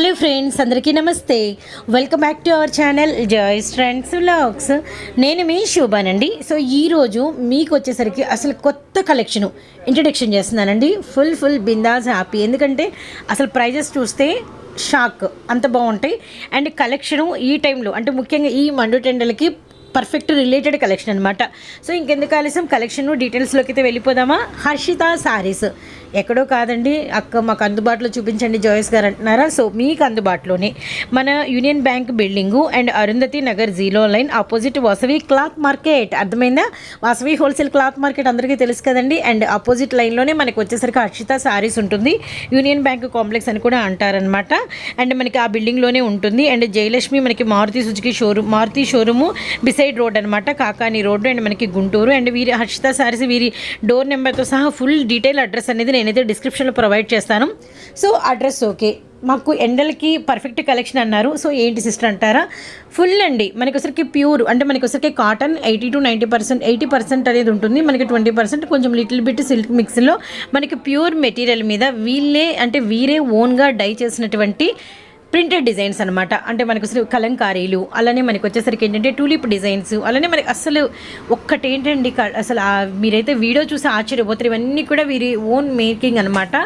Hello friends అందరికీ నమస్తే. Welcome back to our channel joys friends vlogs నేను మీ శోభానండి సో ఈరోజు మీకు వచ్చేసరికి అసలు కొత్త కలెక్షను ఇంట్రడక్షన్ చేస్తున్నానండి. ఫుల్ ఫుల్ బిందాస్ హ్యాపీ ఎందుకంటే అసలు ప్రైజెస్ చూస్తే షాక్ అంత బాగుంటాయి. అండ్ కలెక్షను ఈ టైంలో అంటే ముఖ్యంగా ఈ మండు టెండలకి పర్ఫెక్ట్ రిలేటెడ్ కలెక్షన్ అనమాట సో ఇంకెందుకు ఆలస్యం? కలెక్షన్ డీటెయిల్స్లోకి అయితే వెళ్ళిపోదామా? హర్షిత సారీస్. ఎక్కడో కాదండి. అక్క మాకు అందుబాటులో చూపించండి. జోయస్ గారు అంటున్నారా? సో మీకు అందుబాటులోనే మన Union Bank building and Arundhati Nagar జీలో line opposite Vasavi cloth market. అర్థమైందా? వాసవి హోల్సేల్ క్లాత్ మార్కెట్ అందరికీ తెలుసు కదండి. అండ్ ఆపోజిట్ లైన్లోనే మనకి వచ్చేసరికి హర్షిత సారీస్ ఉంటుంది. యూనియన్ బ్యాంక్ కాంప్లెక్స్ అని కూడా అంటారనమాట అండ్ మనకి ఆ బిల్డింగ్లోనే ఉంటుంది. అండ్ జయలక్ష్మి మనకి Maruti Suzuki showroom Maruti showroom beside road అనమాట కాకాని రోడ్డు అండ్ మనకి గుంటూరు. అండ్ వీరి హర్షిత సారీస్ వీరి డోర్ నెంబర్తో సహా ఫుల్ డీటెయిల్ అడ్రస్ అనేది నేనైతే డిస్క్రిప్షన్లో ప్రొవైడ్ చేస్తాను. సో అడ్రస్ ఓకే మాకు ఎండలకి పర్ఫెక్ట్ కలెక్షన్ అన్నారు. సో ఏంటి సిస్టర్ అంటారా? ఫుల్ అండి. మనకి ఒకసారికి ప్యూర్ అంటే మనకి ఒకసారికి cotton eighty to ninety percent eighty percent అనేది ఉంటుంది. మనకి ట్వంటీ పర్సెంట్ కొంచెం లిటిల్ బిట్ సిల్క్ మిక్స్లో మనకి ప్యూర్ మెటీరియల్ మీద వీళ్ళే అంటే వీరే ఓన్గా డై చేసినటువంటి ప్రింటెడ్ డిజైన్స్ అనమాట అంటే మనకు అసలు కలంకారీలు అలానే మనకి వచ్చేసరికి ఏంటంటే టూలిప్ డిజైన్స్ అలానే మనకి అసలు ఒక్కటేంటండి క- అసలు మీరైతే వీడియో చూసి ఆశ్చర్యపోతారు. ఇవన్నీ కూడా వీరి ఓన్ మేకింగ్ అనమాట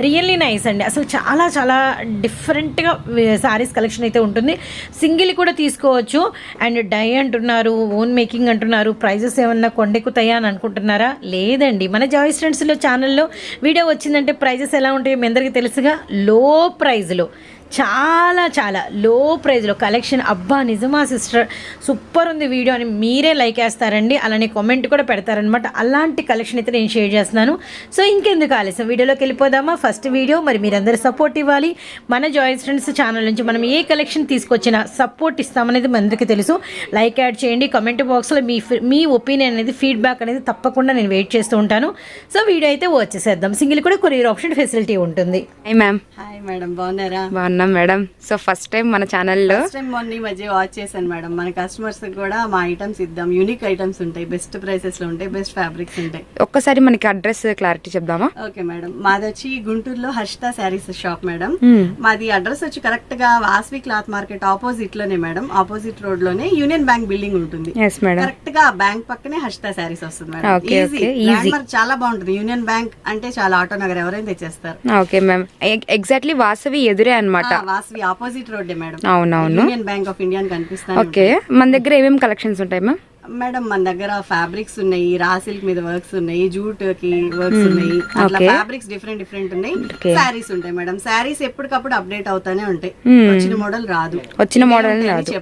రియల్లీ నైస్ అండి. అసలు చాలా చాలా డిఫరెంట్గా శారీస్ కలెక్షన్ అయితే ఉంటుంది. సింగిల్ కూడా తీసుకోవచ్చు. అండ్ డై అంటున్నారు ఓన్ మేకింగ్ అంటున్నారు. ప్రైజెస్ ఏమన్నా కొండెక్కుతాయా అని అనుకుంటున్నారా? లేదండి. మన జాయిస్ ఫ్రెండ్స్లో ఛానల్లో వీడియో వచ్చిందంటే ప్రైజెస్ ఎలా ఉంటాయో మీ అందరికీ తెలుసుగా. లో ప్రైజ్లో. చాలా చాలా లో ప్రైజ్లో కలెక్షన్ అబ్బా నిజమా సిస్టర్ సూపర్ ఉంది వీడియో అని మీరే లైక్ వేస్తారండి. అలానే కామెంట్ కూడా పెడతారనమాట అలాంటి కలెక్షన్ అయితే నేను షేర్ చేస్తున్నాను. సో ఇంకెందుకు ఆలస్యం? వీడియోలోకి వెళ్ళిపోదామా? ఫస్ట్ వీడియో మరి మీరందరూ సపోర్ట్ ఇవ్వాలి. మన జాయ్ ఫ్రెండ్స్ ఛానల్ నుంచి మనం ఏ కలెక్షన్ తీసుకొచ్చినా సపోర్ట్ ఇస్తామనేది మనందరికీ తెలుసు. లైక్ యాడ్ చేయండి. కమెంట్ బాక్స్లో మీ ఫీ- మీ ఒపీనియన్ అనేది ఫీడ్బ్యాక్ అనేది తప్పకుండా నేను వెయిట్ చేస్తూ ఉంటాను. సో వీడియో అయితే వచ్చేసేద్దాం సింగిల్ కూడా కొరియర్ ఆప్షన్ ఫెసిలిటీ ఉంటుంది. హాయ్ మ్యామ్ హాయ్ మేడం బాగున్నారా? బాగున్నాం. మేడం. సో ఫస్ట్ టైం మన ఛానల్లో మొన్న ఈ మధ్య వాచ్ చేశాను మేడం. మన కస్టమర్స్ కూడా మా ఐటమ్స్ ఇద్దాం. యూనిక్ ఐటమ్స్ ఉంటాయి. బెస్ట్ ప్రైసెస్లో ఉంటాయి. బెస్ట్ ఫ్యాబ్రిక్స్ ఉంటాయి. ఒక్కసారి మనకి అడ్రస్ క్లారిటీ చెప్దామా? Okay madam. మాది వచ్చి గుంటూరులో Harshita saris shop madam. Hmm. మాది అడ్రస్ వచ్చి కరెక్ట్గా వాస్వి క్లాత్ మార్కెట్ ఆపోజిట్లోనే మేడం. ఆపోజిట్ రోడ్లోనే యూనియన్ బ్యాంక్ బిల్డింగ్ ఉంటుంది. కరెక్ట్గా బ్యాంక్ పక్కనే హర్షిత శారీస్ వస్తుంది మేడం. ఈజీ చాలా బాగుంటుంది. యూనియన్ బ్యాంక్ అంటే చాలా ఆటో నగర్ ఎవరైనా తెచ్చేస్తారు. ఓకే మ్యామ్ ఎగ్జాక్ట్లీ వాసవి ఎదురే అన్నమాట. ఆ, వాస్వి ఆపోజిట్ రోడ్ మేడం. అవునవును. యూనియన్ బ్యాంక్ ఆఫ్ ఇండియా కనిపిస్తాను ఓకే. మన దగ్గర ఏమేమి కలెక్షన్స్ ఉంటాయి మ్యామ్? మేడం మన దగ్గర ఫ్యాబ్రిక్స్ ఉన్నాయి రా సిల్క్ మీద వర్క్స్ ఉన్నాయి జూట్కి వర్క్స్ ఉన్నాయి. అట్లా. ఫ్యాబ్రిక్స్ డిఫరెంట్ డిఫరెంట్ ఉన్నాయి. శారీస్ ఉంటాయి మేడం. శారీస్ ఎప్పటికప్పుడు అప్డేట్ అవుతానే ఉంటాయి. వచ్చిన మోడల్ రాదు. వచ్చిన ఉంటాయని రాదు.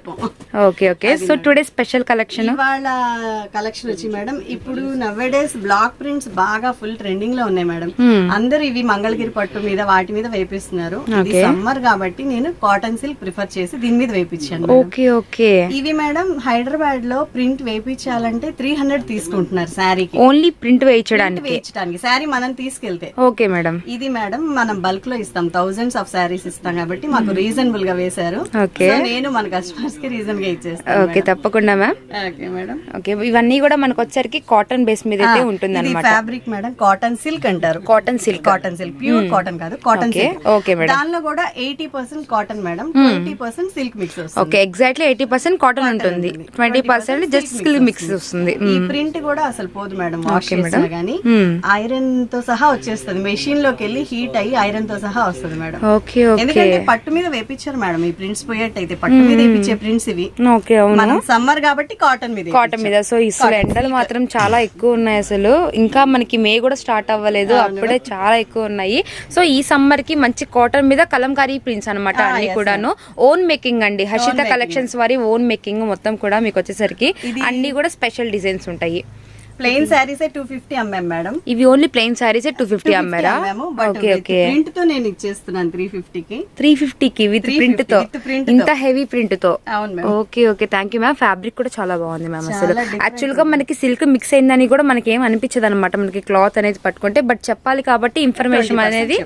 Okay okay so today special collection ఇవాళ కలెక్షన్ వచ్చి మేడం ఇప్పుడు నవ్వేడేస్ బ్లాక్ ప్రింట్స్ బాగా ఫుల్ ట్రెండింగ్లో ఉన్నాయి మేడం. అందరూ ఇవి మంగళగిరి పట్టు మీద వాటి మీద వేపిస్తున్నారు. ఇది సమ్మర్ కాబట్టి నేను కాటన్ సిల్క్ ప్రిఫర్ చేసి దీని మీద వేపించాను. ఓకే ఓకే ఇవి మేడం హైదరాబాద్లో ప్రింట్ వేయించాలంటే త్రీ హండ్రెడ్ తీసుకుంటున్నారు శారీకి. ఓన్లీ ప్రింట్ వేయించడానికి? వేయించడానికి. శారీ మనం తీసుకెళ్తే. ఓకే మేడం ఇది మేడం మనం బల్క్లో ఇస్తాం. థౌజండ్స్ ఆఫ్ శారీస్ ఇస్తాం కాబట్టి మాకు రీజనబుల్గా వేశారు. సో నేను మన కస్టమర్స్కి రీజన్గా ఇచ్చేస్తాను ఓకే తప్పకుండా మ్యామ్ ఓకే మేడం ఓకే ఇవన్నీ కూడా మనకు వచ్చరికి కాటన్ బేస్ మీద అయితే ఉంటుంది అనమాట ఫ్యాబ్రిక్ మేడం కాటన్ సిల్క్ అంటారు. Cotton silk cotton silk pure cotton కాదు కాటన్ సిల్క్ okay, madam. దానిలో కూడా eighty percent cotton madam twenty percent silk mix okay exactly eighty percent cotton ఉంటుంది. ట్వంటీ పర్సెంట్ జస్ట్ స్కిల్ మిక్స్ వస్తుంది. ఈ print కూడా అసలు పోదు మేడం వాష్ చేసినా గానీ. ఐరన్తో సహా వచ్చేస్తుంది. మెషిన్లోకి వెళ్ళి హీట్ అయ్యి ఐరన్తో సహా వస్తుంది మేడం. ఓకే ఓకే ఎందుకంటే పట్టు మీద వేపించారు మేడం ఈ ప్రింట్స్ పోయేట్టయితే పట్టు మీద వేపించే ప్రింట్స్ ఇవి. ఓకే మనం సమ్మర్ కాబట్టి కాటన్ మీద కాటన్ మీద. సో అసలు ఎండలు మాత్రం చాలా ఎక్కువ ఉన్నాయి అసలు. ఇంకా మనకి మే కూడా స్టార్ట్ అవ్వలేదు. అప్పుడే చాలా ఎక్కువ ఉన్నాయి. సో ఈ సమ్మర్కి మంచి కాటన్ మీద కలంకారీ ప్రింట్స్ అన్నమాట అన్ని కూడాను. ఓన్ మేకింగ్ అండి. హర్షిత కలెక్షన్స్ వారి ఓన్ మేకింగ్ మొత్తం కూడా మీకు వచ్చేసరికి. అన్నీ కూడా స్పెషల్ డిజైన్స్ ఉంటాయి. ప్లెయిన్ శారీస్ టూ ఫిఫ్టీ అమ్మాం మేడం. ఇవి only plain saris two fifty అమ్మారా? Okay okay ప్రింట్తో నేను ఇచ్చేస్తున్నాను త్రీ కి. త్రీ ఫిఫ్టీకి విత్ 350 ప్రింట్తో. ఇంత heavy ప్రింట్తో okay okay thank you ma'am fabric కూడా చాలా బాగుంది మ్యామ్ అసలు. యాక్చువల్గా మనకి సిల్క్ మిక్స్ అయిందని కూడా మనకి ఏం అనిపించదు అనమాట మనకి క్లాత్ అనేది పట్టుకుంటే బట్ చెప్పాలి కాబట్టి ఇన్ఫర్మేషన్ అనేది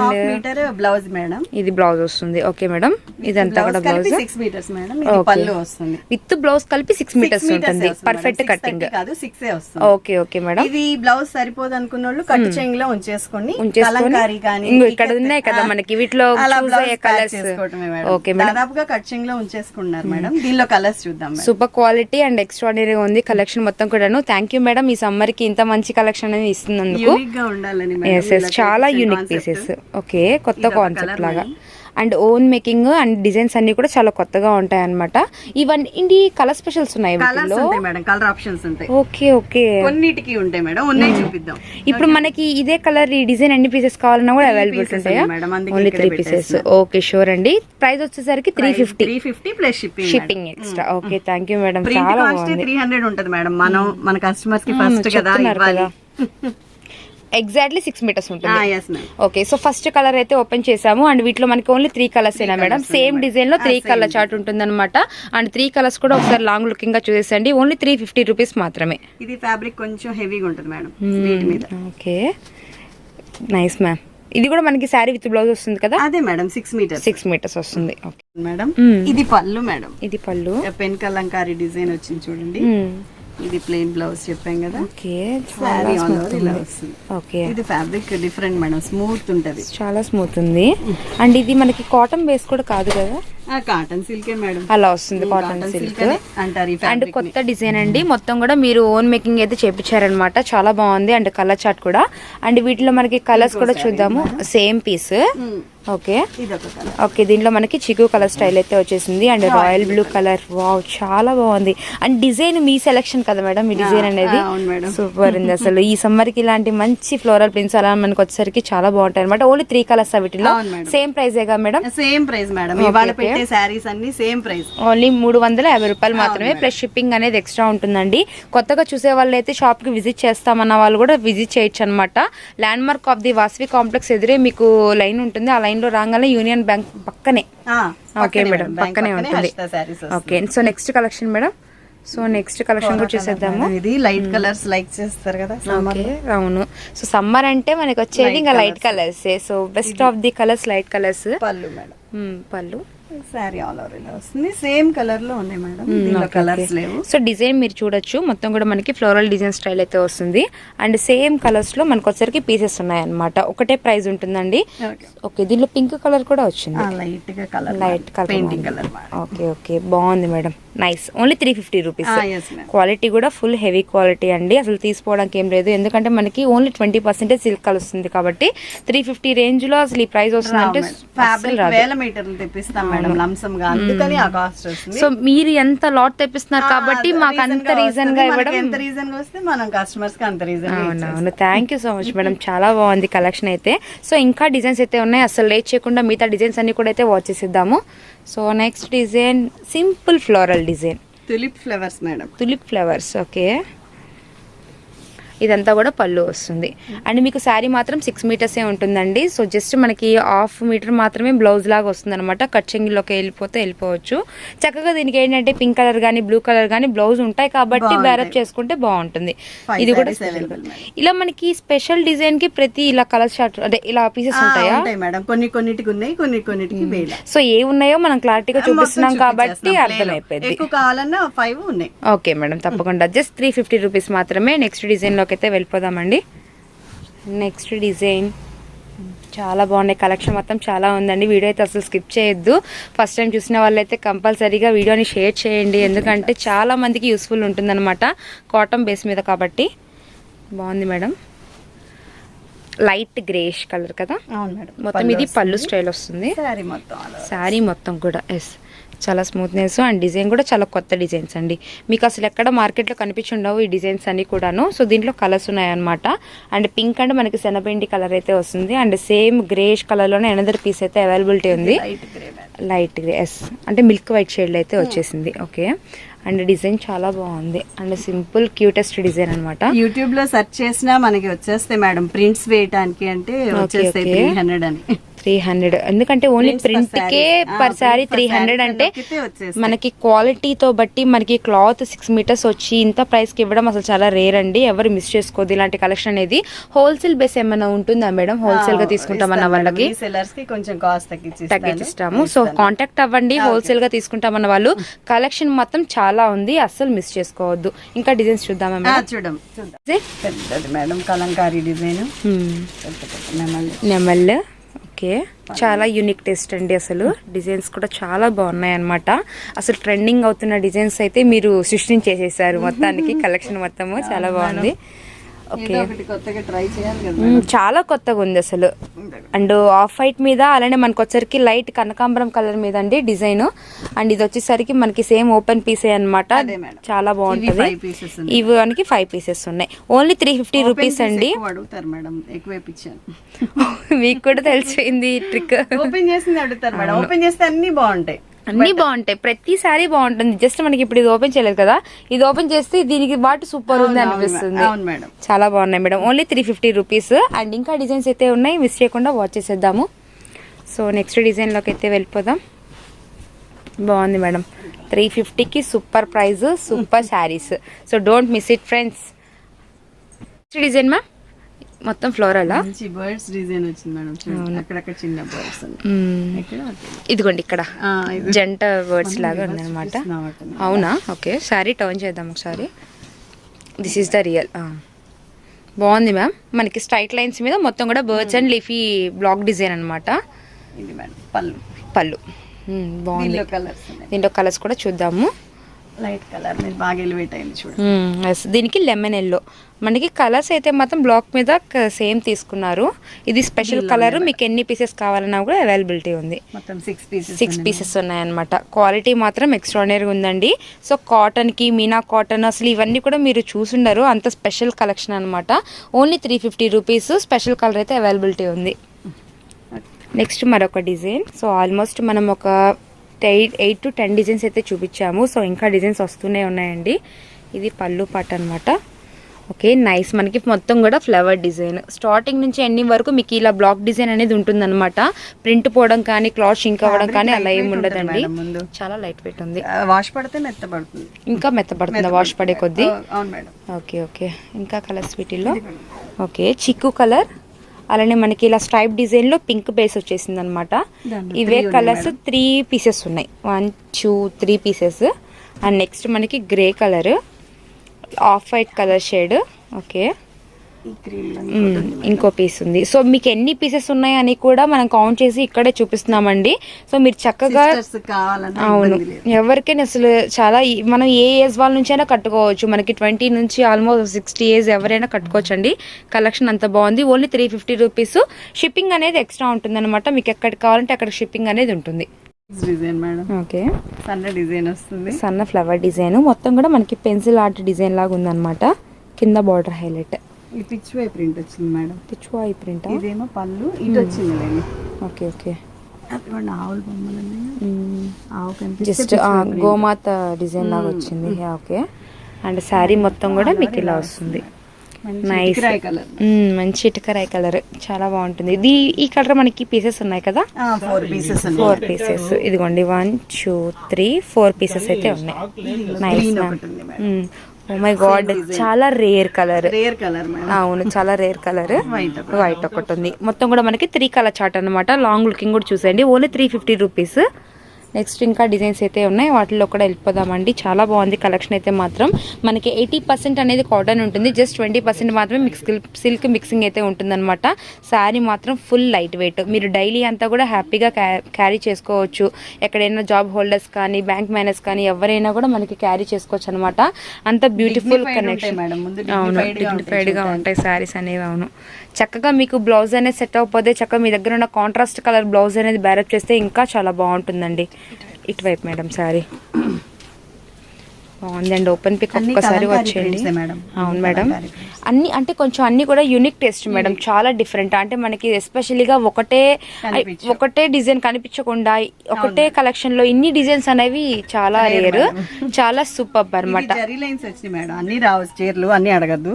హాఫ్ మీటర్ బ్లౌజ్ మేడం. ఇది బ్లౌజ్ వస్తుంది. ఓకే మేడం ఇదంతా కూడా బ్లౌజ్ సిక్స్ మీటర్స్ మేడం. పళ్ళు వస్తుంది. విత్ బ్లౌజ్ కలిపి సిక్స్ మీటర్స్ ఉంటుంది. పర్ఫెక్ట్. కటింగ్ 630 కాదు సిక్స్ ఏ వస్తుంది. Okay okay madam. ఇది బ్లౌజ్ సరిపోదు అనుకున్న వాళ్ళు కట్టు చెంగు లో ఉంచేసుకోండి ఉంచేసుకొని కలంకారీ కానీ ఇక్కడ ఉన్నాయి కదా మనకి వీటిలో. చేసుకోవటమే ఓకే దాదాపుగా కట్ చెంగు లో ఉంచేసుకున్నారు మేడం. దీనిలో కలర్స్ చూద్దాం సూపర్ క్వాలిటీ అండ్ ఎక్స్ట్రాడినరీ ఉంది కలెక్షన్ మొత్తం కూడాను. Thank you madam. ఈ సమ్మర్కి ఇంత మంచి కలెక్షన్ అనేది ఇస్తున్నందుకు. చాలా యూనిక్. పీసెస్ ఓకే కొత్త కాన్సెప్ట్ లాగా. And own making and designs అన్ని కూడా చాలా కొత్తగా ఉంటాయి అనమాట ఇవన్నీ ఇండి కలర్ స్పెషల్స్ ఉన్నాయి మేడం కలర్ ఆప్షన్స్ ఉంటాయి. Okay okay. కొన్నిటికి ఉంటాయి మేడం ఉన్నాయి చూపిద్దాం. ఇప్పుడు మనకి ఇదే కలర్ ఈ డిజైన్ ఎన్ని పీసెస్ కావాలన్నా కూడా అవైలబుల్ ఉంటాయా? Only three pieces. Okay sure అండి. ప్రైస్ వచ్చేసరికి three fifty three fifty plus shipping shipping extra okay thank you madam three hundred ఉంటది మేడం. మనం మన కస్టమర్స్కి ఫస్ట్ కదా చెప్తున్నారు ఇవ్వాలి. ఎగ్జాక్ట్లీ సిక్స్ మీటర్స్ ఉంటుంది. ఓకే సో ఫస్ట్ కలర్ అయితే ఓపెన్ చేసాము అండ్ వీటిలో మనకి ఓన్లీ త్రీ కలర్స్ అయినా మేడం సేమ్ డిజైన్లో త్రీ కలర్ చార్ట్ ఉంటుంది అనమాట అండ్ త్రీ కలర్స్ కూడా ఒకసారి లాంగ్ లుకింగ్గా చూసేసండి. ఓన్లీ త్రీ ఫిఫ్టీ రూపీస్ మాత్రమే. ఇది ఫ్యాబ్రిక్ కొంచెం హెవీగా ఉంటుంది మేడం ఓకే నైస్ మ్యామ్ ఇది కూడా మనకి శారీ విత్ బ్లౌజ్ వస్తుంది కదా? అదే madam six meters six meters వస్తుంది. మేడం మ్మ్. ఇది పళ్ళు మేడం ఇది పళ్ళు. పెన్ కలంకారీ డిజైన్ వచ్చింది చూడండి. మ్మ్. ఇది ప్లెయిన్ బ్లౌజ్ చెప్పాం కదా. ఓకే ఆల్ ఓవర్ ఇలా వస్తుంది. ఓకే. ఇది ఫ్యాబ్రిక్ డిఫరెంట్ మేడం స్మూత్ ఉంటది. చాలా స్మూత్ ఉంది. అండ్ ఇది మనకి కాటన్ బేస్ కూడా కాదు కదా? కాటన్ సిల్కే మేడం అలా వస్తుంది కాటన్ సిల్క్ అంటారు అండ్ కొత్త డిజైన్ అండి. మొత్తం కూడా మీరు ఓన్ మేకింగ్ అయితే చేపించారనమాట. చాలా బాగుంది. అండ్ కలర్ చార్ట్ కూడా. అండ్ వీటిలో మనకి కలర్స్ కూడా చూద్దాము. సేమ్ పీస్ ఓకే ఓకే దీంట్లో మనకి చిగు కలర్ స్టైల్ అయితే వచ్చేసింది. And royal blue colour wow చాలా బాగుంది. అండ్ డిజైన్ మీ సెలెక్షన్ కదా మేడం ఈ డిజైన్ అనేది అవును మేడం సూపర్ ఉంది అసలు. ఈ సమ్మర్కి ఇలాంటి మంచి ఫ్లోరల్ ప్రింట్స్ అలా మనకి వచ్చేసరికి చాలా బాగుంటాయి అనమాట ఓన్లీ త్రీ కలర్స్ వీటిలో. సేమ్ ప్రైజేగా మేడం సేమ్ ప్రైస్ మేడం ఇవాళ పెట్టే శారీస్ అన్ని సేమ్ ప్రైస్. ఓన్లీ మూడు వందల యాభై రూపాయలు మాత్రమే. ప్లస్ షిప్పింగ్ అనేది ఎక్స్ట్రా ఉంటుందండి. కొత్తగా చూసే వాళ్ళు అయితే షాప్కి విజిట్ చేస్తామన్న వాళ్ళు కూడా విజిట్ చేయొచ్చు అనమాట landmark of the Vasavi complex ఎదురే మీకు లైన్ ఉంటుంది. ఆ లైన్లో రాగానే యూనియన్ బ్యాంక్ పక్కనే. ఓకే మేడం పక్కనే ఉంటుంది. Okay so next collection madam? So next collection కూడా చూసేద్దాము. ఇది. లైట్ కలర్స్ లైక్ చేస్తారు కదా అవును. సో సమ్మర్ అంటే మనకి వచ్చేది ఇంకా light colours so best of the colours light colours పళ్ళు మేడం. పళ్ళు. శారీ ఆల్ ఓవర్ ఇలా వస్తుంది. సేమ్ కలర్లో ఉన్నాయి మేడం దీనిలో కలర్స్ లేవు. సో డిజైన్ మీరు చూడొచ్చు. మొత్తం కూడా మనకి ఫ్లోరల్ డిజైన్ స్టైల్ అయితే వస్తుంది. అండ్ సేమ్ కలర్స్లో మనకు వచ్చరికి పీసెస్ ఉన్నాయి అనమాట ఒకటే ప్రైస్ ఉంటుందండి. ఓకే దీనిలో పింక్ కలర్ కూడా వచ్చింది. లైట్గా colour light colour painting colour okay okay బాగుంది madam nice only three fifty rupees quality కూడా ఫుల్ హెవీ క్వాలిటీ అండి. అసలు తీసుకోవడానికి ఏం లేదు. ఎందుకంటే మనకి ఓన్లీ ట్వంటీ పర్సెంటేజ్ సిల్క్ కలుస్తుంది కాబట్టి త్రీ ఫిఫ్టీ రేంజ్లో అసలు ఈ ప్రైస్ వస్తుందంటే ఫ్యాబ్రిక్ వేల మీటర్లు తెప్పిస్తాం మేడం లంసం గా అందుకని ఆ కాస్ట్ వస్తుంది. సో మీరు ఎంత లాట్ తెప్పిస్తున్నారు కాబట్టి మాకు అంత రీజన్. గా ఇవ్వడం ఎంత రీజన్గా వస్తే మనం కస్టమర్స్కి అంత రీజన్ అవునవును thank you so much madam చాలా బాగుంది కలెక్షన్ అయితే. సో ఇంకా డిజైన్స్ అయితే ఉన్నాయి. అసలు లేట్ చేయకుండా మిగతా డిజైన్స్ అన్ని కూడా అయితే వాచ్ చేసేద్దాము. So next design simple floral design tulip flowers madam tulip flowers okay ఇదంతా కూడా పళ్ళు వస్తుంది. అండ్ మీకు శారీ మాత్రం సిక్స్ మీటర్సే ఉంటుందండి. సో జస్ట్ మనకి హాఫ్ మీటర్ మాత్రమే బ్లౌజ్ లాగా వస్తుంది అనమాట కట్చింగ్లోకి వెళ్ళిపోతే వెళ్ళిపోవచ్చు. చక్కగా దీనికి ఏంటంటే పింక్ కలర్ కానీ బ్లూ కలర్ కానీ బ్లౌజ్ ఉంటాయి కాబట్టి బ్యారప్ చేసుకుంటే బాగుంటుంది. ఇది కూడా. ఇలా మనకి స్పెషల్ డిజైన్కి ప్రతి ఇలా కలర్ షార్ట్ అంటే ఇలా పీసెస్ ఉంటాయా? మేడం కొన్ని కొన్నిటికి ఉన్నాయి కొన్ని కొన్నిటికి సో ఏ ఉన్నాయో మనం క్లారిటీగా చూపిస్తున్నాం కాబట్టి లో. అర్థమైపోయింది. ఎక్కువ కావాలన్నా ఫైవ్ ఉన్నాయి. ఓకే మేడం తప్పకుండా. జస్ట్ త్రీ ఫిఫ్టీ రూపీస్ మాత్రమే నెక్స్ట్ డిజైన్లోకి అయితే వెళ్ళిపోదామండి. నెక్స్ట్ డిజైన్ చాలా బాగున్నాయి. కలెక్షన్ మొత్తం చాలా ఉందండి. వీడియో అయితే అసలు స్కిప్ చేయొద్దు. ఫస్ట్ టైం చూసిన వాళ్ళైతే కంపల్సరీగా వీడియోని షేర్ చేయండి. ఎందుకంటే చాలా మందికి యూస్ఫుల్ ఉంటుందన్నమాట. కాటన్ బేస్ మీద కాబట్టి. బాగుంది మేడం. లైట్ గ్రేష్ కలర్ కదా? అవును మేడం. మొత్తం ఇది పళ్ళు స్టైల్ వస్తుంది. శారీ మొత్తం శారీ మొత్తం కూడా ఎస్ చాలా స్మూత్నెస్ అండ్ డిజైన్ కూడా చాలా కొత్త డిజైన్స్ అండి. మీకు అసలు ఎక్కడ మార్కెట్లో కనిపించుండవు ఈ డిజైన్స్ అన్ని కూడాను. సో దీంట్లో కలర్స్ ఉన్నాయన్నమాట. అండ్ పింక్ అంటే మనకి శనబెండి కలర్ అయితే వస్తుంది. అండ్ సేమ్ గ్రేష్ కలర్లోనే అనదర్ పీస్ అయితే అవైలబిలిటీ ఉంది. లైట్ గ్రే ఎస్ అంటే మిల్క్ వైట్ షేడ్ అయితే వచ్చేసింది. ఓకే అండ్ డిజైన్ చాలా బాగుంది. అండ్ సింపుల్ క్యూటెస్ట్ డిజైన్ అనమాట యూట్యూబ్లో సెర్చ్ చేసినా మనకి వచ్చేస్తాయి మేడం. ప్రింట్స్ వేయటానికి అంటే వచ్చేస్తాయి. త్రీ హండ్రెడ్ అని. త్రీ హండ్రెడ్ ఎందుకంటే ఓన్లీ ప్రింట్ కే పర్ శారీ త్రీ హండ్రెడ్ అంటే మనకి క్వాలిటీతో బట్టి మనకి క్లాత్ సిక్స్ మీటర్స్ వచ్చి ఇంత ప్రైస్కి ఇవ్వడం అసలు చాలా రేర్ అండి. ఎవరు మిస్ చేసుకోవద్దు. ఇలాంటి కలెక్షన్ అనేది హోల్సేల్ బేస్ ఏమైనా ఉంటుందా మేడం? హోల్సేల్గా తీసుకుంటామన్న వాళ్ళకి. కొంచెం కాస్ట్ తగ్గించి తగ్గించిస్తాము. సో కాంటాక్ట్ అవ్వండి. హోల్సేల్గా తీసుకుంటామన్న వాళ్ళు. కలెక్షన్ మొత్తం చాలా ఉంది. అస్సలు మిస్ చేసుకోవద్దు. ఇంకా డిజైన్స్ చూద్దామా మేడం? చూడం. చూద్దాం పెద్దది మేడం. కలంకారీ డిజైన్. నెమలి నెమల్ ఓకే. చాలా యూనిక్ టేస్ట్ అండి అసలు. డిజైన్స్ కూడా చాలా బాగున్నాయి అన్నమాట అసలు ట్రెండింగ్ అవుతున్న డిజైన్స్ అయితే మీరు సృష్టించేసేసారు మొత్తానికి కలెక్షన్ మొత్తము. చాలా బాగుంది. ఓకే. చాలా కొత్తగా ఉంది అసలు. అండ్ ఆఫ్ వైట్ మీద అలానే మనకు వచ్చరికి లైట్ కనకాంబరం కలర్ మీద అండి డిజైన్ అండ్ ఇది వచ్చేసరికి మనకి సేమ్ ఓపెన్ పీసే మేడం. చాలా బాగుంటది. ఇవి మనకి ఫైవ్ పీసెస్ ఉన్నాయి. ఓన్లీ త్రీ ఫిఫ్టీ రూపీస్ అండి. మీకు కూడా తెలిసిపోయింది ట్రిక్ ఓపెన్ చేసింది అడుగుతారు మేడం. ఓపెన్ చేస్తే అన్ని బాగుంటాయి. అన్ని బాగుంటాయి. ప్రతి సారీ బాగుంటుంది. జస్ట్ మనకి ఇప్పుడు ఇది ఓపెన్ చేయలేదు కదా? ఇది ఓపెన్ చేస్తే దీనికి బాటు సూపర్ ఉంది అనిపిస్తుంది. చాలా బాగున్నాయి madam. Only three fifty rupees and ఇంకా డిజైన్స్ అయితే ఉన్నాయి. మిస్ చేయకుండా వాచ్ చేసేద్దాము. సో నెక్స్ట్ డిజైన్లోకి అయితే వెళ్ళిపోదాం. బాగుంది మేడం. త్రీ ఫిఫ్టీకి super price super saris so don't miss it friends next design ma'am మొత్తం ఫ్లోరలా బర్డ్స్ డిజైన్ వచ్చింది మేడం. అక్కడక్కడ చిన్న బర్డ్స్ ఇదిగోండి ఇక్కడ. జంట వర్డ్స్ లాగా ఉందన్నమాట. అవునా? ఓకే. శారీ టర్న్ చేద్దాం ఒకసారి. దిస్ ఈస్ ద రియల్ బాగుంది మ్యామ్. మనకి స్ట్రైట్ లైన్స్ మీద మొత్తం కూడా birds and leafy block design madam పళ్ళు. పళ్ళు. బాగుంది. దీంట్లో కలర్స్ కూడా చూద్దాము. లైట్ కలర్ మీద బాగా ఎలివేట్ అయింది చూడండి. దీనికి లెమన్ ఎల్లో. మనకి కలర్స్ అయితే మాత్రం బ్లాక్ మీద సేమ్ తీసుకున్నారు. ఇది స్పెషల్ కలర్. మీకు ఎన్ని పీసెస్ కావాలన్నా కూడా అవైలబిలిటీ ఉంది. మొత్తం సిక్స్ పీసెస్ సిక్స్ పీసెస్ ఉన్నాయన్నమాట. క్వాలిటీ మాత్రం ఎక్స్ట్రాడినరీగా ఉందండి. సో కాటన్కి మీనా కాటన్ అసలు ఇవన్నీ కూడా మీరు చూసుండరు. అంత స్పెషల్ కలెక్షన్ అనమాట only three fifty rupees special colour అయితే అవైలబిలిటీ ఉంది. నెక్స్ట్ మరొక డిజైన్ సో ఆల్మోస్ట్ మనం ఒక eight eight to ten designs అయితే చూపించాము. సో ఇంకా డిజైన్స్ వస్తూనే ఉన్నాయండి. ఇది పళ్ళు పాట అనమాట ఓకే నైస్. మనకి మొత్తం కూడా ఫ్లవర్ డిజైన్. స్టార్టింగ్ నుంచి ఎండింగ్ వరకు మీకు ఇలా బ్లాక్ డిజైన్ అనేది ఉంటుందన్నమాట. ప్రింట్ పోవడం కానీ క్లాత్ షింక్ అవ్వడం కానీ అలా ఏమి ఉండదండి. చాలా లైట్ వెయిట్ ఉంది వాష్ పడితే మెత్త పడుతుంది ఇంకా మెత్తపడుతుంది వాష్ పడే కొద్దీ? Okay okay. ఇంకా కలర్స్ వీటిల్లో? ఓకే చిక్కు కలర్ అలానే మనకి ఇలా స్ట్రైప్ డిజైన్లో పింక్ బేస్ వచ్చేసింది అనమాట ఇవే కలర్స్ త్రీ పీసెస్ ఉన్నాయి. One two three pieces and next మనకి grey colour off white colour shade okay. ఇంకో పీస్ ఉంది. సో మీకు ఎన్ని పీసెస్ ఉన్నాయని కూడా మనం కౌంట్ చేసి ఇక్కడే చూపిస్తున్నామండి. సో మీరు చక్కగా అవును. ఎవరికైనా అసలు చాలా మనం ఏ ఏజ్ వాళ్ళ నుంచైనా కట్టుకోవచ్చు. మనకి ట్వంటీ నుంచి ఆల్మోస్ట్ సిక్స్టీ ఏజ్ ఎవరైనా కట్టుకోవచ్చు అండి కలెక్షన్ అంత బాగుంది. Only three fifty rupees shipping అనేది ఎక్స్ట్రా ఉంటుంది అనమాట మీకు ఎక్కడికి కావాలంటే అక్కడ షిప్పింగ్ అనేది ఉంటుంది. Design madam. ఓకే. సన్న డిజైన్ వస్తుంది. సన్న ఫ్లవర్ డిజైన్ మొత్తం కూడా మనకి పెన్సిల్ ఆర్ట్ డిజైన్ లాగా ఉందన్నమాట. కింద బార్డర్ హైలైట్ ఈ పిచ్ వై ప్రింట్ వచ్చింది మేడం. పిచ్చువా ఈ ప్రింట్? ఇదేమో పళ్ళు ఇటు వచ్చింది లేండి ఓకే. ఓకే ఆవుల బొమ్మలు ఆవు జస్ట్. గోమాత డిజైన్ లాగా వచ్చింది. ఓకే. అండ్ శారీ మొత్తం కూడా మీకు ఇలా వస్తుంది. మంచి నైస్ ఇటుకరాయి కలర్ మంచి ఇటుకరాయి కలర్ చాలా బాగుంటుంది. ఇది ఈ కలర్ మనకి పీసెస్ ఉన్నాయి కదా? ఫోర్ పీసెస్ ఫోర్ పీసెస్ ఇదిగోండి one two three four pieces అయితే ఉన్నాయి. నైస్ ఓ మై గాడ్ చాలా రేర్ కలర్ రేర్ కలర్ అవును చాలా రేర్ కలర్ వైట్ వైట్ ఒకటి ఉంది. మొత్తం కూడా మనకి త్రీ కలర్ చార్ట్ అనమాట లాంగ్ లుకింగ్ కూడా చూసేయండి. Only three fifty rupees next ఇంకా డిజైన్స్ అయితే ఉన్నాయి. వాటిలో కూడా వెళ్ళిపోదామండి. చాలా బాగుంది కలెక్షన్ అయితే మాత్రం. మనకి ఎయిటీ పర్సెంట్ అనేది కాటన్ ఉంటుంది. జస్ట్ ట్వంటీ పర్సెంట్ మాత్రమే మిక్స్ సిల్క్ మిక్సింగ్ అయితే ఉంటుందన్నమాట. శారీ మాత్రం ఫుల్ లైట్ వెయిట్. మీరు డైలీ అంతా కూడా హ్యాపీగా క్యారీ చేసుకోవచ్చు. ఎక్కడైనా జాబ్ హోల్డర్స్ కానీ బ్యాంక్ మేనేజర్స్ కానీ ఎవరైనా కూడా మనకి క్యారీ చేసుకోవచ్చు అనమాట అంత బ్యూటిఫుల్ కనెక్షన్ అవును. dignified గా ఉంటాయి dignified గా ఉంటాయి శారీస్ అనేవి అవును. చక్కగా మీకు బ్లౌజ్ అనేది సెట్ అవ్వకపోతే చక్కగా మీ దగ్గర ఉన్న కాంట్రాస్ట్ కలర్ బ్లౌజ్ అనేది బ్యారప్ చేస్తే ఇంకా చాలా బాగుంటుందండి. ఇటువైపు మేడం సారీ బాగుందండి ఓపెన్ పిక్ అన్ని ఒక్కసారి వచ్చేయండి. అవును మేడం. అన్ని అంటే కొంచెం అన్ని కూడా యూనిక్ టేస్ట్ మేడం. చాలా డిఫరెంట్ అంటే మనకి ఎస్పెషలీగా ఒకటే. ఒకటే డిజైన్ కనిపించకుండా ఒకటే కలెక్షన్లో ఇన్ని డిజైన్స్ అనేవి చాలా రేర్. చాలా సూపర్ అన్నమాట. ఇది జరీ లైన్స్ వచ్చినాయి మేడం. అన్ని రావు చీరలు అన్ని అడగద్దు.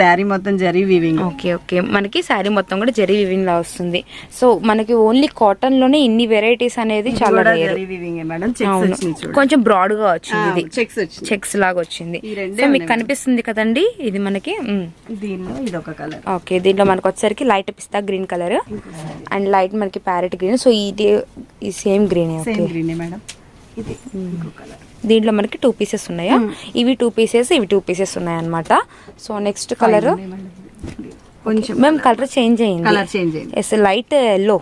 శారీ మొత్తం జరీ వీవింగ్ ఓకే ఓకే. మనకి శారీ మొత్తం కూడా జరీ వివింగ్ లా వస్తుంది. సో మనకి ఓన్లీ కాటన్లోనే ఇన్ని వెరైటీస్ అనేది చాలా రేర్ మేడం. కొంచెం బ్రాడ్గా వచ్చింది ఇది. చెక్స్ చెక్స్ లాగా వచ్చింది. సో మీకు కనిపిస్తుంది కదండి ఇది మనకి. దీనిలో ఇది ఒక కలర్. ఓకే దీంట్లో మనకు వచ్చేసరికి light pista green colour. And light మనకి ప్యారెట్ గ్రీన్. సో ఇది ఈ సేమ్ గ్రీన్ దీంట్లో మనకి టూ పీసెస్ ఉన్నాయా? ఇవి టూ పీసెస్ ఇవి టూ పీసెస్ ఉన్నాయి అనమాట సో నెక్స్ట్ కలర్? కొంచెం మేము కలర్ చేంజ్ అయ్యింది yes light yellow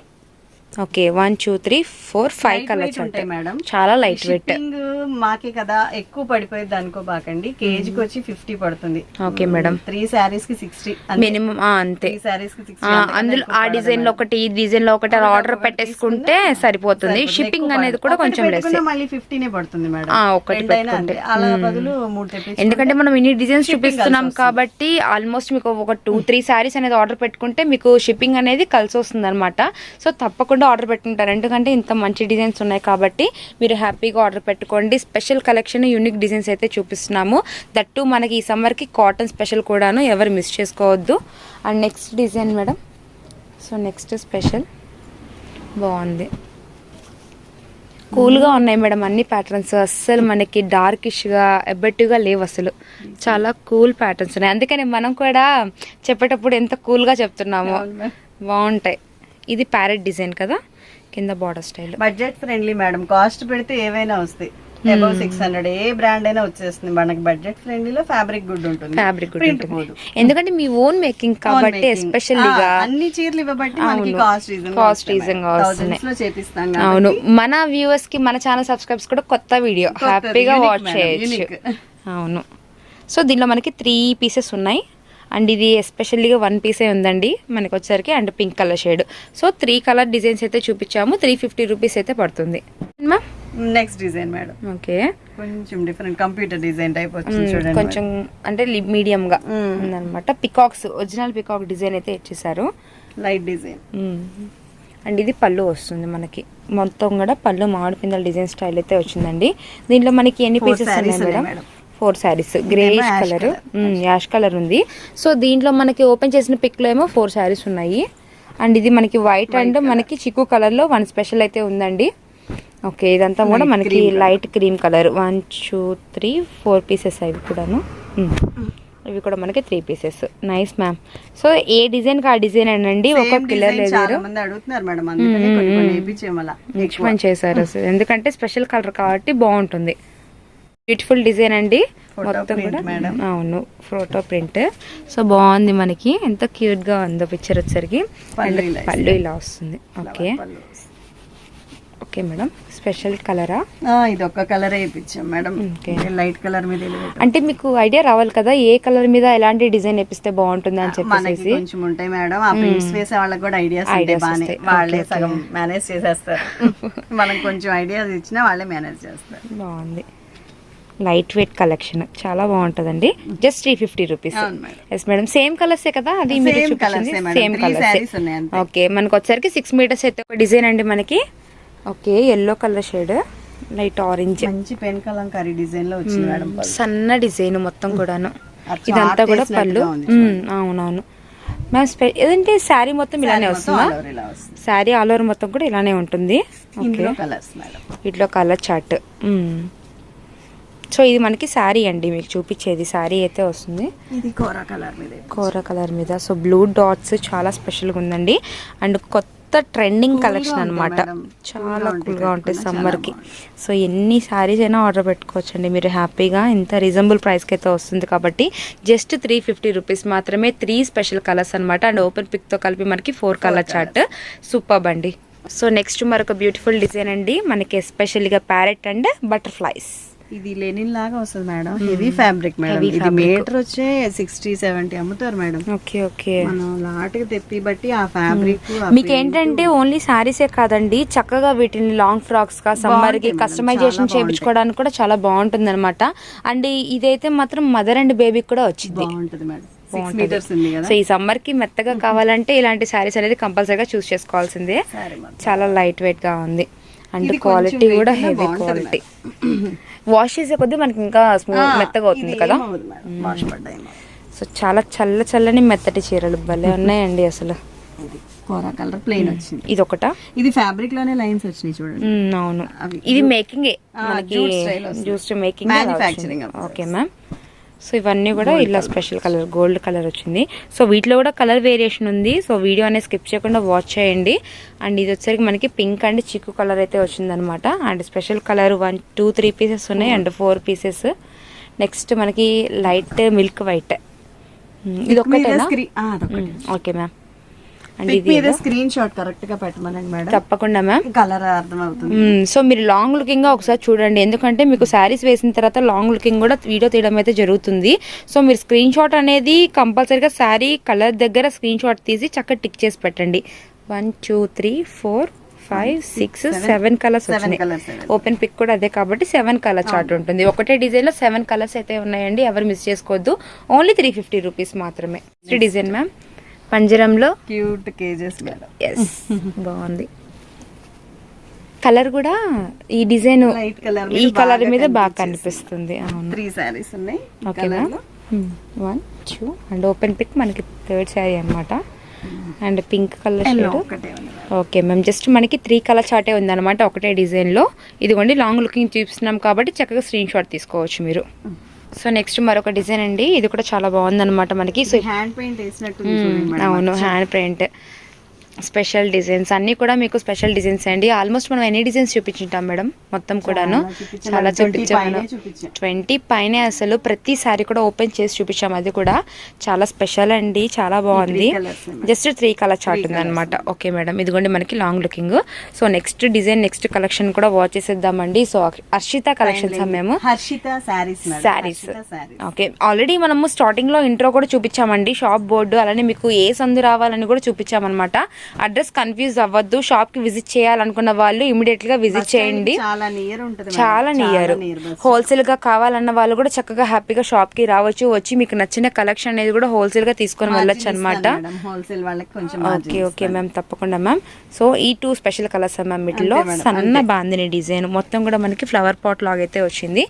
okay one two three four five colours ఉంటాయి మేడం. చాలా లైట్ వెయిట్ మాకే కదా ఎక్కువ పడిపోయేది అనుకోబాకండి కేజీకి వచ్చి ఫిఫ్టీ పడుతుంది. Okay madam. త్రీ శారీస్కి సిక్స్టీ మినిమం అంతే. కి అందులో ఆ డిజైన్లో ఒకటి ఈ డిజైన్లో ఒకటి ఆర్డర్ పెట్టేసుకుంటే సరిపోతుంది. షిప్పింగ్ అనేది కూడా కొంచెం లెస్ మళ్ళీ ఫిఫ్టీనే పడుతుంది మేడం. ఒకటి పెట్టుకుంటే. అలా బదులు మూడు ఎందుకంటే మనం ఇన్ని డిజైన్స్ చూపిస్తున్నాం కాబట్టి ఆల్మోస్ట్ మీకు ఒక టూ త్రీ శారీస్ అనేది ఆర్డర్ పెట్టుకుంటే మీకు షిప్పింగ్ అనేది కలిసి వస్తుంది అనమాట సో తప్పకుండా ఆర్డర్ పెట్టుకుంటారు ఎందుకంటే ఇంత మంచి డిజైన్స్ ఉన్నాయి కాబట్టి మీరు హ్యాపీగా ఆర్డర్ పెట్టుకోండి. స్పెషల్ కలెక్షన్ యూనిక్ డిజైన్స్ అయితే చూపిస్తున్నాము. దట్టు మనకి ఈ సమ్మర్కి కాటన్ స్పెషల్ కూడాను ఎవరు మిస్ చేసుకోవద్దు. And next design madam so next special బాగుంది. కూల్గా ఉన్నాయి మేడం అన్ని ప్యాటర్న్స్ అస్సలు మనకి డార్కిష్గా ఎబ్బెట్టుగా లేవు అసలు. చాలా కూల్ ప్యాటర్న్స్ ఉన్నాయి. అందుకని మనం కూడా చెప్పేటప్పుడు ఎంత కూల్గా చెప్తున్నాము బాగుంటాయి. ఇది ప్యారెట్ డిజైన్ కదా కింద border style. Budget friendly madam. Cost పెడితే ఏవైనా వస్తాయి. అబౌవ్ సిక్స్ హండ్రెడ్ ఏ బ్రాండ్ అయినా వచ్చేస్తుంది మనకి. బడ్జెట్ ఫ్రెండ్లీలో ఫ్యాబ్రిక్ గుడ్ ఉంటుంది. ఫ్యాబ్రిక్ కూడా Print ఉంటుంది. పోదు. ఎందుకంటే మీ ఓన్ మేకింగ్ కాబట్టి making. ఎస్పెషల్లీగా ఆ, అన్ని చీరలు ఇవ్వబట్టి మనకి అవును. కాస్ట్ రీజన్గా వస్తున్నాయి. లో చేపిస్తాం అవును. మన వ్యూవర్స్కి మన ఛానల్ సబ్స్క్రైబ్స్ కూడా కొత్త వీడియో హ్యాపీగా వాచ్ చేయొచ్చు. అవును. సో దీనిలో మనకి త్రీ పీసెస్ ఉన్నాయి. అండ్ ఇది ఎస్పెషల్లీగా వన్ పీసే ఉందండి మనకి వచ్చేసరికి and pink colour shade. So three colour designs అయితే చూపించాము త్రీ ఫిఫ్టీ రూపీస్ అయితే పడుతుంది. Next design madam okay. కొంచెం డిఫరెంట్ కంప్యూటర్ డిజైన్ టైప్ వచ్చింది కొంచెం అంటే మీడియం గా ఉందన్నమాట. పికాక్స్ ఒరిజినల్ పికాక్ డిజైన్ అయితే ఇచ్చేసారు. లైట్ డిజైన్ అండ్ ఇది పళ్ళు వస్తుంది మనకి. మొత్తం కూడా పళ్ళు మామిడి పిందల డిజైన్ స్టైల్ అయితే వచ్చిందండి. దీంట్లో మనకి ఎన్ని పీసెస్ ఉన్నాయి madam. Four saris. Greyish colour. Ash colour ఉంది. సో దీంట్లో మనకి ఓపెన్ చేసిన పిక్లో ఏమో ఫోర్ శారీస్ ఉన్నాయి. అండ్ ఇది మనకి వైట్ అండ్ మనకి చిక్కు కలర్లో వన్ స్పెషల్ అయితే ఉందండి. ఓకే ఇదంతా కూడా మనకి light cream colour one two three four pieces అవి కూడాను. ఇవి కూడా మనకి three pieces nice ma'am so ఏ డిజైన్కి ఆ డిజైన్ అండి ఒక పిల్లర్ లేదు. అడుగుతున్నారు చేశారు. ఎందుకంటే స్పెషల్ కలర్ కాబట్టి బాగుంటుంది. బ్యూటిఫుల్ డిజైన్ అండి. మొత్తం కూడా. అవును ఫోటో ప్రింట్ సో బాగుంది మనకి. ఎంత క్యూట్గా ఉందో పిక్చర్ వచ్చరికి పళ్ళు ఇలా వస్తుంది. ఓకే. ఓకే మేడం స్పెషల్ కలరా ఇది ఒక్క కలర్ వేయించాం మేడం. లైట్ కలర్ మీద అంటే మీకు ఐడియా రావాలి కదా ఏ కలర్ మీద ఎలాంటి డిజైన్ వేపిస్తే బాగుంటుంది అని చెప్పేసి. కొంచెం ఉంటాయి మేడం ఆ ప్రింట్స్ వేసే వాళ్ళకి కూడా ఐడియాస్ ఉంటాయి వస్తాయి. వాళ్ళే. సగం మేనేజ్ చేసేస్తారు. మనం కొంచెం ఐడియాస్ ఇచ్చినా వాళ్ళే మేనేజ్ చేస్తారు. బాగుంది. Light weight collection. చాలా బాగుంటుందండి. Just three fifty rupees. Yes madam. Same కలర్సే కదా? అది మీరు. Same colours. ఓకే మనకు వచ్చరికి సిక్స్ మీటర్స్ అయితే ఒక డిజైన్ అండి మనకి. Okay yellow colour shade light orange మంచి పెన్ కలంకారీ డిజైన్లో వచ్చింది మేడం. సన్న డిజైన్ మొత్తం కూడాను. ఇదంతా కూడా పళ్ళు. అవునవును. మ్యామ్ స్పె ఏదంటే శారీ మొత్తం ఇలానే వస్తుందా? శారీ ఆల్ ఓవర్ మొత్తం కూడా ఇలానే ఉంటుంది. ఓకే వీటిలో కలర్ చార్ట్ సో ఇది మనకి శారీ అండి మీకు చూపించేది. శారీ అయితే వస్తుంది. ఇది కోరా కలర్ మీద. కోర కలర్ మీద. సో బ్లూ డాట్స్ చాలా స్పెషల్గా ఉందండి. అండ్ కొత్త ట్రెండింగ్ కలెక్షన్ అనమాట. చాలా కూల్గా ఉంటాయి కట్టుకున్నా సమ్మర్కి. సో ఎన్ని శారీస్ అయినా ఆర్డర్ పెట్టుకోవచ్చండి. మీరు హ్యాపీగా ఇంత రీజనబుల్ ప్రైస్కి అయితే వస్తుంది కాబట్టి జస్ట్ త్రీ ఫిఫ్టీ రూపీస్ మాత్రమే త్రీ స్పెషల్ కలర్స్ అనమాట అండ్ ఓపెన్ పిక్తో కలిపి మనకి ఫోర్ కలర్ చార్ట్. సూపర్ అండి. సో నెక్స్ట్ మరొక బ్యూటిఫుల్ డిజైన్ అండి. మనకి ఎస్పెషల్గా ప్యారెట్ అండ్ బటర్ఫ్లైస్. ఇది లెనిన్ లాగా వస్తుంది మేడం. Heavy fabric madam. ఇది. మీటర్ వచ్చే సిక్స్టీ సెవెంటీ అమ్ముతారు మేడం. Okay okay. మనం లాట్కి తెప్పి బట్టి ఆ ఫ్యాబ్రిక్ మీకు ఏంటంటే ఓన్లీ శారీసే కాదండి చక్కగా వీటిని లాంగ్ ఫ్రాక్స్గా సమ్మర్కి కస్టమైజేషన్ చేయించుకోవడానికి కూడా చాలా బాగుంటుంది అనమాట అండ్ ఇదైతే మాత్రం మదర్ అండ్ బేబీకి కూడా వచ్చింది. బాగుంటది మేడం. సో ఈ సమ్మర్కి మెత్తగా కావాలంటే ఇలాంటి శారీస్ అనేది కంపల్సరీగా చూస్ చేసుకోవాల్సిందే. చాలా లైట్ వెయిట్గా ఉంది. అండ్ క్వాలిటీ కూడా హెవీ క్వాలిటీ వాష్ చేసే కొద్దీ మనకి ఇంకా స్మూత్ మెత్తగా అవుతుంది కదా? వాష్ పడ్డాయి సో చాలా చల్ల చల్లని మెత్తటి చీరలు భలే ఉన్నాయండి అసలు. ఇది కోరా కలర్ ప్లెయిన్ వచ్చింది. ఇది ఒకటా ఇది ఫ్యాబ్రిక్లోనే లైన్స్ వచ్చినాయి చూడండి. అవును. అవి ఇది మేకింగ్ మనకి మేకింగ్ ఓకే మ్యామ్ సో ఇవన్నీ కూడా ఇలా స్పెషల్ కలర్ గోల్డ్ కలర్ వచ్చింది. సో వీటిలో కూడా కలర్ వేరియేషన్ ఉంది. సో వీడియో అనేది స్కిప్ చేయకుండా వాచ్ చేయండి. అండ్ ఇది వచ్చరికి మనకి పింక్ అండ్ చిక్కు కలర్ అయితే వచ్చిందనమాట and special colour one two three pieces ఉన్నాయి అండ్ ఫోర్ పీసెస్ నెక్స్ట్ మనకి లైట్ మిల్క్ వైట్ ఇది అదొకటి okay ma'am and screenshot కరెక్ట్గా పెట్టమనండి మేడం. తప్పకుండా మ్యామ్. కలర్. సో మీరు లాంగ్ లుకింగ్గా ఒకసారి చూడండి. ఎందుకంటే మీకు శారీస్ వేసిన తర్వాత లాంగ్ లుకింగ్ కూడా వీడియో తీయడం అయితే జరుగుతుంది. సో మీరు స్క్రీన్ షాట్ అనేది కంపల్సరీగా శారీ కలర్ దగ్గర స్క్రీన్ షాట్ తీసి చక్కగా టిక్ చేసి పెట్టండి. One two three four five six seven colours వచ్చినాయి. ఓపెన్ పిక్ కూడా అదే కాబట్టి సెవెన్ కలర్ చార్ట్ ఉంటుంది. ఒకటే డిజైన్లో సెవెన్ కలర్స్ అయితే ఉన్నాయండి. ఎవరు మిస్ చేసుకోవద్దు. ఓన్లీ త్రీ ఫిఫ్టీ రూపీస్ మాత్రమే. డిజైన్ మ్యామ్ పంజరంలో? క్యూట్ కేజెస్ ఎస్ బాగుంది. కలర్ కూడా ఈ డిజైన్ ఈ కలర్ మీద బాగా కనిపిస్తుంది అవును. త్రీ ఉన్నాయి one two and open pick మనకి థర్డ్ శారీ అన్నమాట. And pink colour shade. Okay ma'am just మనకి త్రీ కలర్ చార్టే ఉందన్నమాట ఒకటే డిజైన్లో ఇదిగోండి లాంగ్ లుకింగ్ చూపిస్తున్నాం కాబట్టి చక్కగా స్క్రీన్ షాట్ తీసుకోవచ్చు మీరు. సో నెక్స్ట్ మరొక డిజైన్ అండి. ఇది కూడా చాలా బాగుందన్నమాట మనకి. సో హ్యాండ్ పెయింట్ వేసినట్టు. అవును హ్యాండ్ ప్రింట్ స్పెషల్ డిజైన్స్ అన్ని కూడా మీకు స్పెషల్ డిజైన్స్ అండి. ఆల్మోస్ట్ మనం ఎన్ని డిజైన్స్ చూపించుంటాం మేడం? మొత్తం కూడాను. చాలా 20 చూపించాము పైనే చూపించాం. ట్వంటీ పైనే అసలు ప్రతి సారీ కూడా ఓపెన్ చేసి చూపించాం. అది కూడా చాలా స్పెషల్ అండి. చాలా బాగుంది. జస్ట్ త్రీ కలర్ చార్ట్ ఉంది అనమాట ఓకే మేడం. ఇదిగోండి మనకి long looking so next design next collection కూడా వాచ్ చేసేద్దామండి. సో అర్షిత కలెక్షన్స్ మేము? హర్షిత సారీస్ శారీస్ ఓకే. ఆల్రెడీ మనము స్టార్టింగ్లో ఇంట్రో కూడా చూపించామండి. షాప్ బోర్డు అలానే మీకు ఏ సందు రావాలని కూడా చూపించామన్నమాట. అడ్రస్ కన్ఫ్యూజ్ అవ్వద్దు. షాప్కి విజిట్ చేయాలనుకున్న వాళ్ళు ఇమీడియట్గా విజిట్ చేయండి. చాలా నియర్ ఉంటుంది. చాలా నియర్. హోల్సేల్గా కావాలన్న వాళ్ళు కూడా చక్కగా హ్యాపీగా షాప్కి రావచ్చు. వచ్చి మీకు నచ్చిన కలెక్షన్ అనేది కూడా హోల్సేల్గా తీసుకొని వెళ్ళొచ్చు అనమాట. హోల్సేల్ వాళ్ళకి కొంచెం ఓకే ఓకే మ్యామ్ తప్పకుండా మ్యామ్ సో ఈ టూ స్పెషల్ కలర్స్ మ్యామ్ వీటిలో సన్న బాందిని డిజైన్. మొత్తం కూడా మనకి ఫ్లవర్ పాట్ లాగా అయితే వచ్చింది.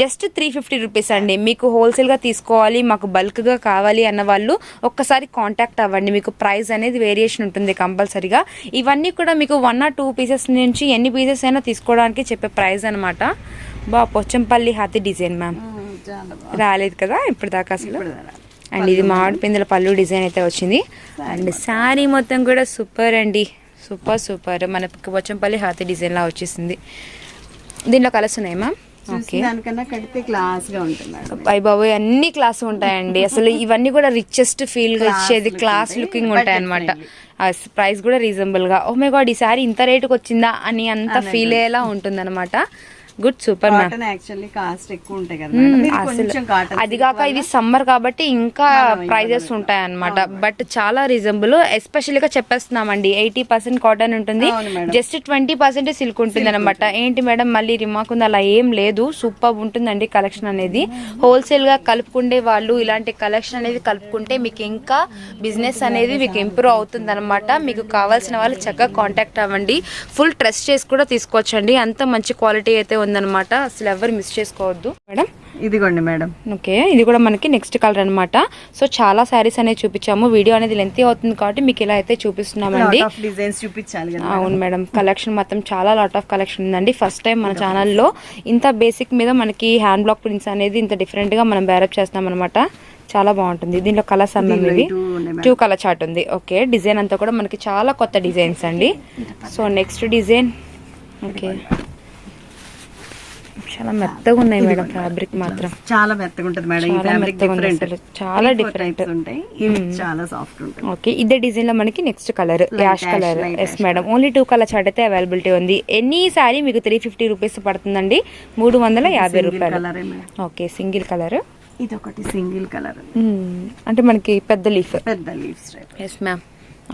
జస్ట్ త్రీ ఫిఫ్టీ రూపీస్ అండి. మీకు హోల్సేల్గా తీసుకోవాలి మాకు బల్క్గా కావాలి అన్న వాళ్ళు ఒక్కసారి కాంటాక్ట్ అవ్వండి. మీకు ప్రైస్ అనేది వేరియేషన్ ఉంటుంది కంపల్సరీగా. ఇవన్నీ కూడా మీకు వన్ ఆర్ టూ పీసెస్ నుంచి ఎన్ని పీసెస్ అయినా తీసుకోవడానికి చెప్పే ప్రైస్ అనమాట బా పొచ్చంపల్లి హాతి డిజైన్ మ్యామ్. రాలేదు కదా ఇప్పటిదాకా అసలు? ఇప్పుడు రా. అండ్ ఇది మామిడి పిందెల పళ్ళు డిజైన్ అయితే వచ్చింది. అండ్ శారీ మొత్తం కూడా సూపర్ అండి. Super super. మనకి వచ్చంపల్లి హాతి డిజైన్ లా వచ్చేసింది. దీనిలో కలర్స్ ఉన్నాయి మ్యామ్ బాబోయ్ అన్ని క్లాస్ ఉంటాయండి. అసలు ఇవన్నీ కూడా రిచెస్ట్ ఫీల్గా ఇచ్చేది క్లాస్ లుకింగ్ ఉంటాయి. అనమాట ప్రైస్ కూడా రీజనబుల్గా ఓ మై గాడ్ ఈ సారీ ఇంత రేటుకి వచ్చిందా అని అంత ఫీల్ అయ్యేలా ఉంటుంది good super ma'am. Cotton actually cost ఎక్కువ ఉంటాయి కదా మేడం. ఇది కొంచెం కాటన్ అది కాక ఇది సమ్మర్ కాబట్టి ఇంకా ప్రైజెస్ ఉంటాయి. అన్నమాట బట్ చాలా రీజనబుల్ ఎస్పెషల్గా చెప్పేస్తున్నామండి. ఎయిటీ పర్సెంట్ కాటన్ ఉంటుంది. జస్ట్ ట్వంటీ పర్సెంట్ సిల్క్ ఉంటుంది. అనమాట ఏంటి మేడం మళ్ళీ రిమాక్ ఉంది? అలా ఏం లేదు. సూపర్ ఉంటుందండి కలెక్షన్ అనేది. హోల్సేల్గా కలుపుకుండే వాళ్ళు ఇలాంటి కలెక్షన్ అనేది కలుపుకుంటే మీకు ఇంకా బిజినెస్ అనేది మీకు ఇంప్రూవ్ అవుతుంది అనమాట మీకు కావాల్సిన వాళ్ళు చక్కగా కాంటాక్ట్ అవ్వండి. ఫుల్ ట్రస్ట్ చేసి కూడా తీసుకోవచ్చండి. అంత మంచి క్వాలిటీ అయితే ఉందన్నమాట అసలు ఎవరు మిస్ చేసుకోవద్దు. మేడం? ఇదిగోండి మేడం. ఓకే ఇది కూడా మనకి నెక్స్ట్ కలర్ అన్నమాట. సో చాలా శారీస్ అనేది చూపించాము. వీడియో అనేది లెంత్ అవుతుంది కాబట్టి మీకు ఇలా అయితే చూపిస్తున్నామండి డిజైన్స్ చూపించాలి అవును మేడం. కలెక్షన్ మొత్తం చాలా లాట్ ఆఫ్ కలెక్షన్ ఉందండి. ఫస్ట్ టైం మన ఛానల్లో ఇంత బేసిక్ మీద మనకి హ్యాండ్ బ్లాక్ ప్రింట్స్ అనేది ఇంత డిఫరెంట్గా మనం బ్యారప్ చేస్తాం అనమాట చాలా బాగుంటుంది. కలర్స్ దీనిలో ఉన్నాయి మేడం. టూ కలర్ చార్ట్ ఉంది. ఓకే డిజైన్ అంతా కూడా మనకి చాలా కొత్త డిజైన్స్ అండి. So next design okay. చాలా మెత్తగా ఉన్నాయి మేడం ఫ్యాబ్రిక్ మాత్రం. చాలా మెత్తగా ఉంటుంది మేడం. ఈ చాలా ఫ్యాబ్రిక్ డిఫరెంట్. చాలా. ఉంటాయి. ఇది చాలా సాఫ్ట్ ఉంటుంది. ఓకే ఇదే డిజైన్లో మనకి next colour ash colour yes madam only two colours అయితే అవైలబిలిటీ ఉంది. ఎనీ సారీ మీకు త్రీ ఫిఫ్టీ రూపీస్ పడుతుందండి. మూడు వందల యాభై రూపాయలు. కలరే ఓకే సింగిల్ కలర్ ఇది ఒకటి సింగిల్ కలర్ అంటే మనకి పెద్ద లీఫ్ పెద్ద type yes ma'am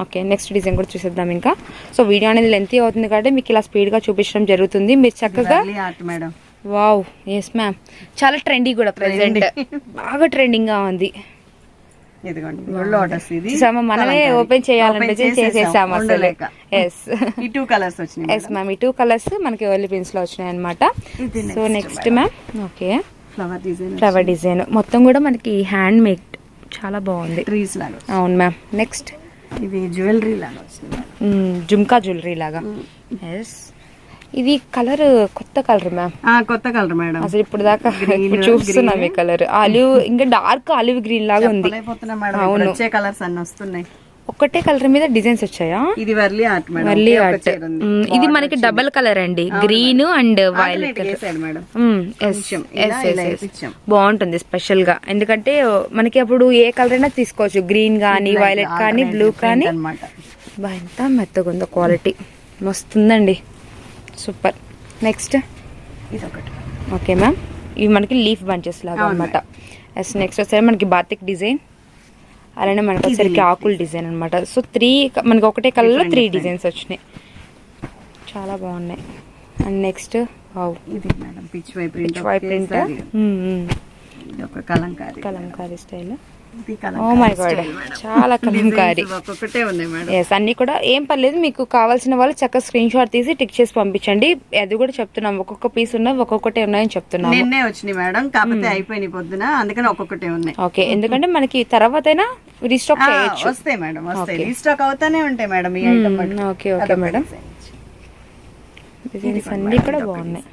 okay next design కూడా చూసేద్దాం ఇంకా. సో వీడియో అనేది లెంత్ అవుతుంది కాబట్టి మీకు ఇలా స్పీడ్గా చూపించడం జరుగుతుంది. మీరు చక్కగా మేడం వావ్ ఎస్ మ్యామ్ చాలా ట్రెండీ కూడా ప్రెసెంట్ బాగా ట్రెండింగ్గా ఉంది. మనమే. ఓపెన్ చేసేసాము అసలు. ఉండలేక. ఎస్ ఈ టూ కలర్స్ వచ్చినాయి ఎస్ మ్యామ్ ఈ టూ కలర్స్ మనకి ఓన్లీ పిన్స్లో వచ్చినాయి అనమాట so next ma'am okay flower design flower design మొత్తం కూడా మనకి హ్యాండ్ మేడ్ చాలా బాగుంది. ట్రీస్ లాగా అవును మ్యామ్ నెక్స్ట్ ఇది జ్యువెలరీ లాగా వచ్చింది. జుమ్కా జ్యువెలరీ లాగా. ఎస్ ఇది కలర్ కొత్త కలర్ మ్యామ్. కొత్త కలర్ మేడం. అసలు ఇప్పుడు దాకా చూస్తున్నాం ఈ కలర్. ఆలివ్ ఇంకా డార్క్ ఆలివ్ గ్రీన్ లాగా ఉంది. వచ్చే కలర్స్ అన్ని వస్తున్నాయి. ఒక్కటే కలర్ మీద డిజైన్స్ వచ్చాయా? ఇది వర్లీ ఆర్ట్ మేడం ఒక ఆర్ట్. ఇది మనకి డబల్ కలర్ అండి. Green and violet. బాగుంటుంది స్పెషల్గా. ఎందుకంటే మనకి అప్పుడు ఏ కలర్ అయినా తీసుకోవచ్చు. గ్రీన్ కానీ వైలెట్ కానీ బ్లూ కానీ. ఎంత మెత్తగా ఉందో క్వాలిటీ మస్తుందండి. సూపర్. నెక్స్ట్ ఇది ఒకటి ఓకే మ్యామ్ ఇవి మనకి లీఫ్ బంచెస్ లాగా అనమాట ఎస్ నెక్స్ట్ వచ్చేసరికి మనకి బాతిక్ డిజైన్ అలానే మనకి వచ్చేసరికి ఆకుల్ డిజైన్ అనమాట సో త్రీ మనకి ఒకటే కలర్లో త్రీ డిజైన్స్ వచ్చినాయి. చాలా బాగున్నాయి. అండ్ నెక్స్ట్ ఇది madam pichwai print Kalamkari. Kalamkari style oh my god చాలా కలంకారీ. Designs ఒక్కొక్కటే ఉన్నాయి మేడం. ఎస్ అన్ని కూడా ఏం పర్లేదు మీకు కావాల్సిన వాళ్ళు చక్కగా స్క్రీన్ షాట్ తీసి టిక్ చేసి పంపించండి. అది కూడా చెప్తున్నాం ఒక్కొక్క పీస్ ఉన్నాయి ఒక్కొక్కటే ఉన్నాయని చెప్తున్నాము. నిన్నే వచ్చినాయి మేడం. కాకపోతే అయిపోయినాయి పొద్దున అందుకని ఒక్కొక్కటే ఉన్నాయి. ఓకే ఎందుకంటే మనకి తర్వాత రీస్టాక్ చేయొచ్చు. వస్తాయి మేడం వస్తాయి. రీస్టాక్ అవుతానే ఉంటాయి మేడం ఈ item okay okay madam. Designs అన్ని కూడా బాగున్నాయి.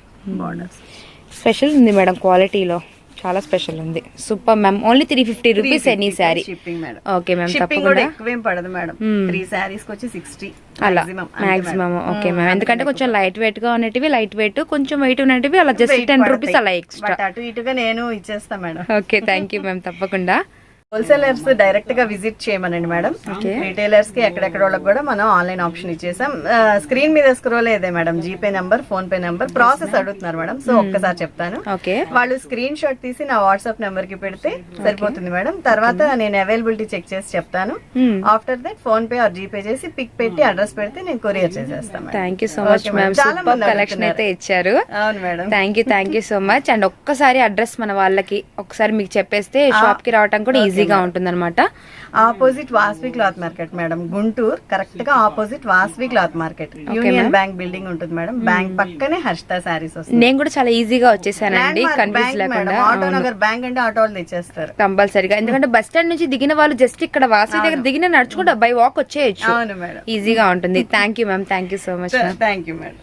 స్పెషల్ ఉంది మేడం క్వాలిటీలో చాలా స్పెషల్ ఉంది. Super ma'am only three fifty rupees any sari shipping madam okay ma'am shipping కూడా తప్పకుండా. ఎక్కువేం పడదు మేడం త్రీ శారీస్కి వచ్చి సిక్స్టీ అలా. మాక్సిమం ఓకే మ్యామ్ ఎందుకంటే కొంచెం లైట్ వెయిట్గా ఉన్నటివి లైట్ వెయిట్ కొంచెం వెయిట్ ఉన్నటివి అలా జస్ట్ టెన్ రూపీస్ అలా ఎక్స్ట్రా అటు ఇటుగా నేను ఇచ్చేస్తా madam okay thank you ma'am తప్పకుండా. హోల్సేలర్స్ డైరెక్ట్గా విజిట్ చేయమనండి మేడం. రిటైలర్స్కి ఎక్కడెక్కడ వాళ్ళకి కూడా మనం ఆన్లైన్ ఆప్షన్ ఇచ్చేసాం. స్క్రీన్ మీద స్క్రోల్ అయితే madam. GPay number PhonePe number process అడుగుతున్నారు మేడం. సో ఒక్కసారి చెప్తాను. ఓకే. వాళ్ళు స్క్రీన్ షాట్ తీసి నా వాట్సాప్ నెంబర్కి పెడితే సరిపోతుంది మేడం. తర్వాత నేను అవైలబిలిటీ చెక్ చేసి చెప్తాను. After that PhonePe or GPay చేసి పిక్ పెట్టి అడ్రస్ పెడితే నేను కొరియర్ చేసేస్తాను థ్యాంక్ యూ సో మచ్. చాలా కలెక్షన్ అయితే ఇచ్చారు. అవును madam. Thank you thank you so much and ఒక్కసారి అడ్రస్ మన వాళ్ళకి ఒకసారి మీకు చెప్పేస్తే షాప్కి రావడం కూడా ఈజీగా ఉంటుంది అనమాట opposite Vasavi cloth market madam Guntur. కరెక్ట్గా opposite Vasavi cloth market. Union Bank building ఉంటుంది మేడం. బ్యాంక్ పక్కనే హర్షిత శారీస్ వస్తుంది. నేను కూడా చాలా ఈజీగా వచ్చేసానండి. కన్ఫ్యూజ్ లేకుండా. ఆటో నగర్ బ్యాంక్ అంటే ఆటో వాళ్ళు తెచ్చేస్తారు. కంపల్సరిగా. ఎందుకంటే బస్ స్టాండ్ నుంచి దిగిన వాళ్ళు జస్ట్ ఇక్కడ వాసి దగ్గర దిగిన నడుచుకుంటా బై వాక్ వచ్చేయచ్చు. ఈజీగా ఉంటుంది. Thank you ma'am thank you so much thank you madam